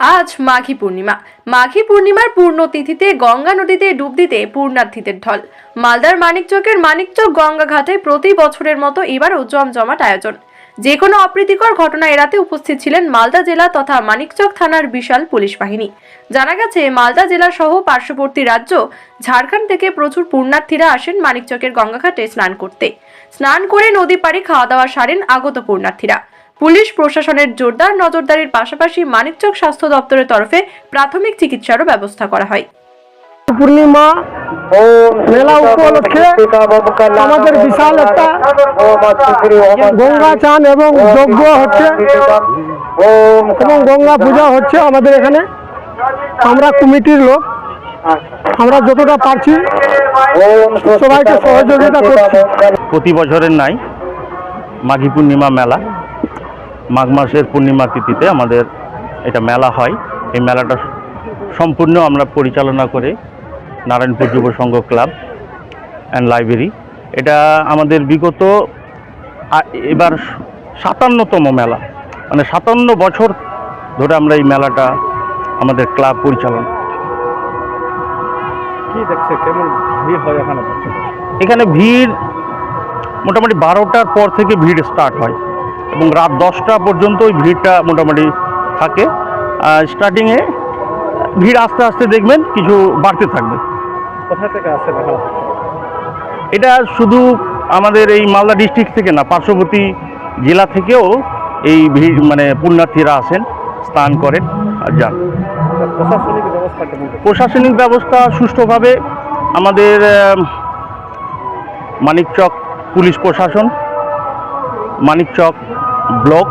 আজ মাঘী পূর্ণিমা। মাঘী পূর্ণিমার পূর্ণ তিথিতে গঙ্গা নদীতে ডুব দিতে পূর্ণার্থীদের ঢল। মালদার মানিকচকের মানিকচক গঙ্গা ঘাটে প্রতি বছরের মতো এবারও জমজমাট আয়োজন। যে কোনো অপ্রীতিকর ঘটনা এড়াতে উপস্থিত ছিলেন মালদা জেলা তথা মানিকচক থানার বিশাল পুলিশ বাহিনী। জানা গেছে, মালদা জেলা সহ পার্শ্ববর্তী রাজ্য ঝাড়খণ্ড থেকে প্রচুর পূর্ণার্থীরা আসেন মানিকচকের গঙ্গাঘাটে স্নান করতে। স্নান করে নদী পাড়ে খাওয়া দাওয়া সারেন আগত পূর্ণার্থীরা। পুলিশ প্রশাসনের জোরদার নজরদারির পাশাপাশি মানিকচক স্বাস্থ্য দপ্তরের তরফে প্রাথমিক চিকিৎসারও ব্যবস্থা করা হয়। পূর্ণিমা ও মেলা উপলক্ষে আমাদের বিশাল একটা গঙ্গা চান এবং যজ্ঞ হচ্ছে এবং গঙ্গা পূজা হচ্ছে আমাদের এখানে। আমরা কমিটির লোক। আমরা যতটা পারছি সবাইকে সহযোগিতা করছি। প্রতি বছরের নাই মাঘী পূর্ণিমা মেলা। মাঘ মাসের পূর্ণিমা তিথিতে আমাদের এটা মেলা হয়। এই মেলাটা সম্পূর্ণ আমরা পরিচালনা করে নারায়ণপুর যুব সংঘ ক্লাব অ্যান্ড লাইব্রেরি এটা আমাদের বিগত এবার সাতান্নতম মেলা। মানে সাতান্ন বছর ধরে আমরা এই মেলাটা আমাদের ক্লাব পরিচালনা। কি দেখছে? কেমন ভিড় হয় এখানে? এখানে ভিড় মোটামুটি বারোটার পর থেকে ভিড় স্টার্ট হয়। এবং রাত দশটা পর্যন্ত ওই ভিড়টা মোটামুটি থাকে। স্টার্টিংয়ে ভিড় আস্তে আস্তে দেখবেন কিছু বাড়তে থাকবে। কোথা থেকে এখানে? এটা শুধু আমাদের এই মালদা ডিস্ট্রিক্ট থেকে না পার্শ্ববর্তী জেলা থেকেও এই ভিড় মানে পুণ্যার্থীরা আসেন স্নান করেন আর যান। প্রশাসনিক ব্যবস্থা প্রশাসনিক ব্যবস্থা সুষ্ঠুভাবে আমাদের মানিকচক পুলিশ প্রশাসন মানিকচক ব্লক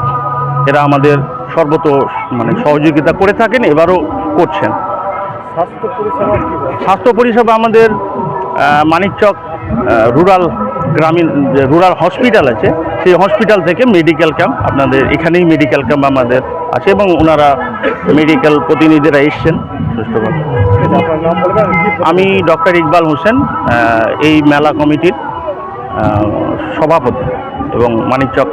এরা আমাদের সর্বত মানে সহযোগিতা করে থাকেন এবারও করছেন। স্বাস্থ্য পরিষেবা স্বাস্থ্য পরিষেবা আমাদের মানিকচক রুরাল গ্রামীণ যে রুরাল হসপিটাল আছে সেই হসপিটাল থেকে মেডিকেল ক্যাম্প আপনাদের এখানেই মেডিকেল ক্যাম্প আমাদের আছে এবং ওনারা মেডিকেল প্রতিনিধিরা এসছেন। কি আমি ডক্টর ইকবাল হোসেন এই মেলা কমিটির সভাপতি এবং মানিকচক